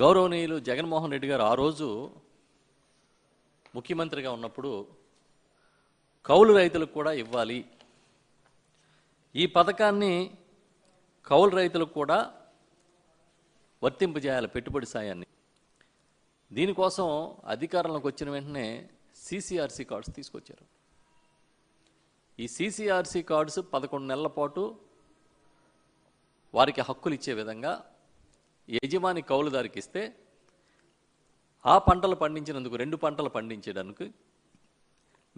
గౌరవనీయులు జగన్మోహన్ రెడ్డి గారు ఆ రోజు ముఖ్యమంత్రిగా ఉన్నప్పుడు కౌలు రైతులకు కూడా ఇవ్వాలి. ఈ పథకాన్ని కౌలు రైతులకు కూడా వర్తింపజేయాలి పెట్టుబడి సాయాన్ని. దీనికోసం అధికారంలోకి వచ్చిన వెంటనే సీసీఆర్సీ కార్డ్స్ తీసుకొచ్చారు. ఈ సీసీఆర్సీ కార్డ్స్ పదకొండు నెలల పాటు వారికి హక్కులు ఇచ్చే విధంగా యజమాని కౌలుదారికి ఇస్తే ఆ పంటలు పండించినందుకు రెండు పంటలు పండించడానికి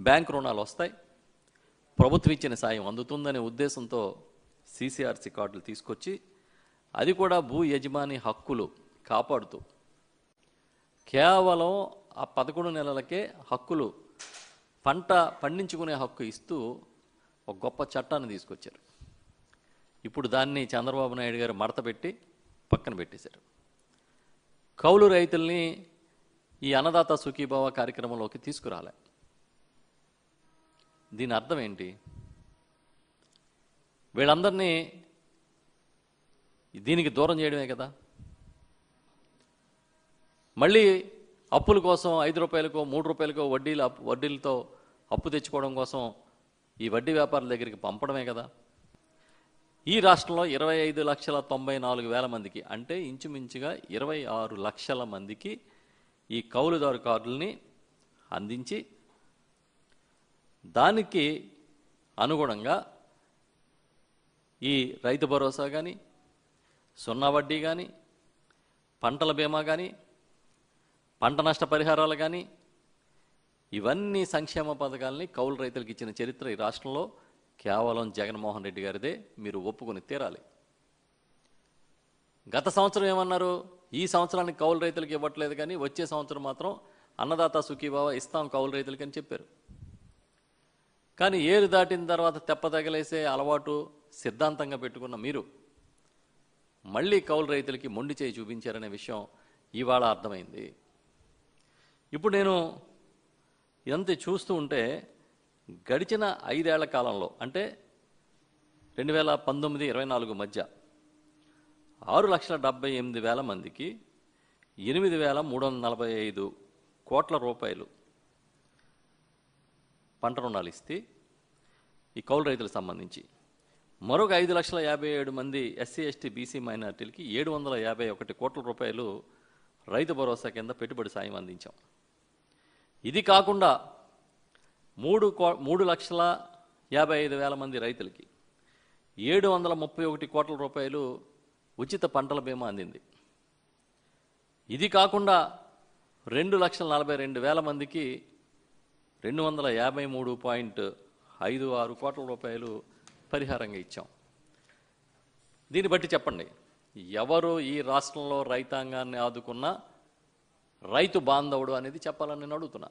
బ్యాంక్ రుణాలు వస్తాయి. ప్రభుత్వం ఇచ్చిన సాయం అందుతుందనే ఉద్దేశంతో సీసీఆర్సీ కార్డులు తీసుకొచ్చి అది కూడా భూ యజమాని హక్కులు కాపాడుతూ కేవలం ఆ పదకొండు నెలలకే హక్కులు పంట పండించుకునే హక్కు ఇస్తూ ఒక గొప్ప చట్టాన్ని తీసుకొచ్చారు. ఇప్పుడు దాన్ని చంద్రబాబు నాయుడు గారు మడత పెట్టి పక్కన పెట్టేశారు. కౌలు రైతుల్ని ఈ అన్నదాత సుఖీభావ కార్యక్రమంలోకి తీసుకురాలే. దీని అర్థం ఏంటి? వీళ్ళందరినీ దీనికి దూరం చేయడమే కదా. మళ్ళీ అప్పుల కోసం ఐదు రూపాయలకో మూడు రూపాయలకో వడ్డీలు వడ్డీలతో అప్పు తెచ్చుకోవడం కోసం ఈ వడ్డీ వ్యాపారుల దగ్గరికి పంపడమే కదా. ఈ రాష్ట్రంలో ఇరవై ఐదు లక్షల తొంభై నాలుగు వేల మందికి అంటే ఇంచుమించుగా ఇరవై ఆరు లక్షల మందికి ఈ కౌలుదారు కార్డుల్ని అందించి దానికి అనుగుణంగా ఈ రైతు భరోసా కానీ సున్నా వడ్డీ కానీ పంటల బీమా కానీ పంట నష్ట పరిహారాలు కానీ ఇవన్నీ సంక్షేమ పథకాలని కౌలు రైతులకు ఇచ్చిన చరిత్ర ఈ రాష్ట్రంలో. కేవలం జగన్మోహన్ రెడ్డి గారిదే మీరు ఒప్పుకొని తీరాలి. గత సంవత్సరం ఏమన్నారు? ఈ సంవత్సరానికి కౌలు రైతులకు ఇవ్వట్లేదు కానీ వచ్చే సంవత్సరం మాత్రం అన్నదాత సుఖీబావ ఇస్తాం కౌలు రైతులకి అని చెప్పారు. కానీ ఏరు దాటిన తర్వాత తెప్పతగలేసే అలవాటు సిద్ధాంతంగా పెట్టుకున్న మీరు మళ్ళీ కౌలు రైతులకి మొండి చేయి చూపించారనే విషయం ఇవాళ అర్థమైంది. ఇప్పుడు నేను ఇదంతా చూస్తూ ఉంటే గడిచిన ఐదేళ్ళ కాలంలో అంటే రెండు వేల పంతొమ్మిది ఇరవై నాలుగు మధ్య ఆరు లక్షల డెబ్బై ఎనిమిది వేల మందికి ఎనిమిది వేల మూడు వందల నలభై ఐదు కోట్ల రూపాయలు పంట రుణాలు ఇస్తే ఈ కౌలు రైతులకు సంబంధించి. మరొక ఐదు లక్షల యాభై ఏడు మంది ఎస్సీ ఎస్టీ బీసీ మైనార్టీలకి ఏడు వందల యాభై ఒకటి కోట్ల రూపాయలు రైతు భరోసా కింద పెట్టుబడి సాయం అందించాం. ఇది కాకుండా మూడు కో మూడు లక్షల యాభై ఐదు వేల మంది రైతులకి ఏడు వందల ముప్పై ఒకటి కోట్ల రూపాయలు ఉచిత పంటల బీమా అందింది. ఇది కాకుండా రెండు లక్షల నలభై రెండు వేల మందికి రెండు వందల యాభై మూడు పాయింట్ ఐదు ఆరు కోట్ల రూపాయలు పరిహారంగా ఇచ్చాం. దీన్ని బట్టి చెప్పండి ఎవరు ఈ రాష్ట్రంలో రైతాంగాన్ని ఆదుకున్న రైతు బాంధవుడు అనేది చెప్పాలని నేను అడుగుతున్నా.